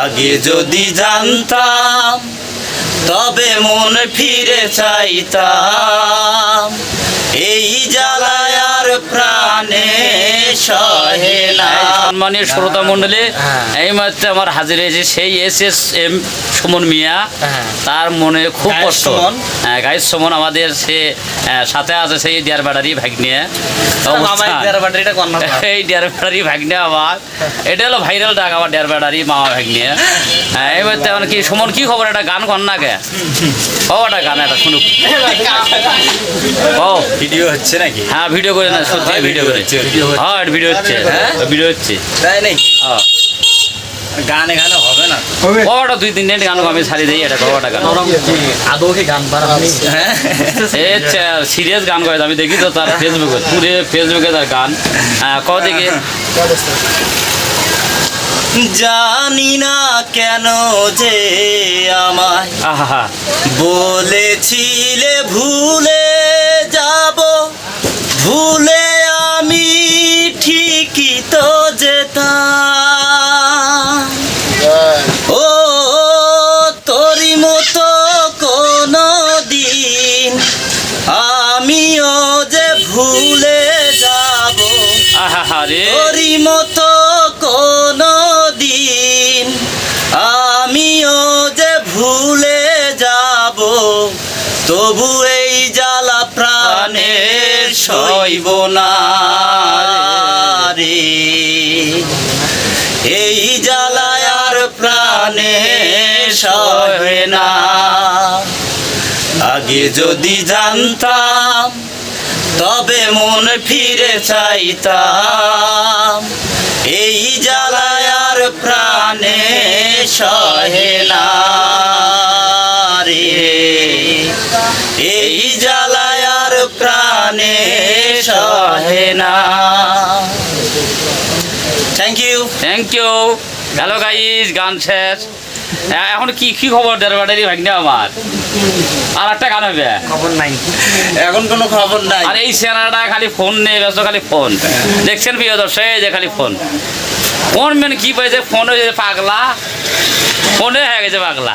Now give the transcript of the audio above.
আগে যদি জানতাম তবে মন ফিরে চাইতাম। এই জ্বালায় আর প্রাণে সহে না। সম্মানীয় শ্রোতা মণ্ডলী হ্যাঁ। এই মাত্র আমার হাজির হয়েছে সেই S S M Suman Mia. হ্যাঁ। তার মনে খুব কষ্ট। সুমন। হ্যাঁ সুমন আমাদের সে সাথে আছে সেই ডিয়ার ব্যাটারি ভাগ নিয়ে এই ডিয়ার ব্যাটারি ভাগ নিয়ে আমার এটা হলো ভাইরাল ডাক আমার ডিয়ার ব্যাটারি মামা ভাগ নিয়ে হ্যাঁ এই মুহূর্তে কি সুমন কি খবর? একটা গান কর না কে? ও একটা গান একটা শুনুক। ও ভিডিও হচ্ছে নাকি? হ্যাঁ ভিডিও করে না সত্যি ভিডিও করে। video হচ্ছে। হ্যাঁ ভিডিও হচ্ছে। হ্যাঁ? ভিডিও হচ্ছে। তাই নাকি? হ্যাঁ। গান এখানে হবে না। তো। দুই তিন দিন গান আমি ছাড়ি দিই এটা বাবাটা গান। আদৌ কি? গান পার আপনি হ্যাঁ সিরিয়াস গান করে আমি দেখি তো তার ফেসবুকে পুরে ফেসবুকে তার গান। হ্যাঁ, ক দেখি? জানি না কেন যে আমায় আহা। বলেছিলে ভুলে আহা রে তোরই মতো কোনো দিন আমিও যে ভুলে যাব, তবু এই জ্বালা প্রাণে সইব না রে। এই জ্বালায় আর প্রাণে সহে না। আগে যদি জানতাম তবে মন ফিরে চাইতাম। এই জ্বালায় আর প্রাণে সহে না রে। এই জ্বালায় আর প্রাণে সহে না। Thank you thank you hello guys গান শেষ। এখন কি কি খবর দেড়বাটারি ভাগনে আমার? আর একটা গান হবে খবর নাই। এখন কোনো খবর নাই। আর এই সেনাটা খালি ফোন নেই ব্যস্ত খালি ফোন। দেখছেন প্রিয় দর্শক যে খালি ফোন। ফোন মেন কি পাইছে ফোন হয়েছে পাগলা? ফোনে হয়ে গেছে পাগলা।